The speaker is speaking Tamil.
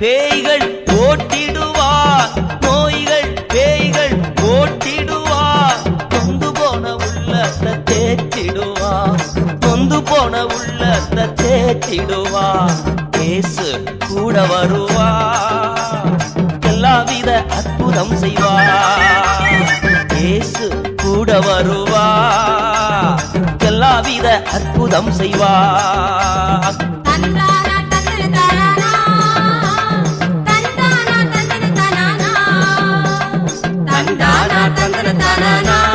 பேய்கள் ஓட்டிடுவார். நோய்கள் பேய்கள் ஓட்டிடுவார். நொந்து போன உள்ளத்தை தேற்றிடுவார். நொந்து போன உள்ளத்தை தேற்றிடுவார். இயேசு கூட வருவார். எல்லாவித அற்புதம் செய்வார். ஏசு கூட வருவார். எல்லாவித அற்புதம் செய்வார். తందన తానా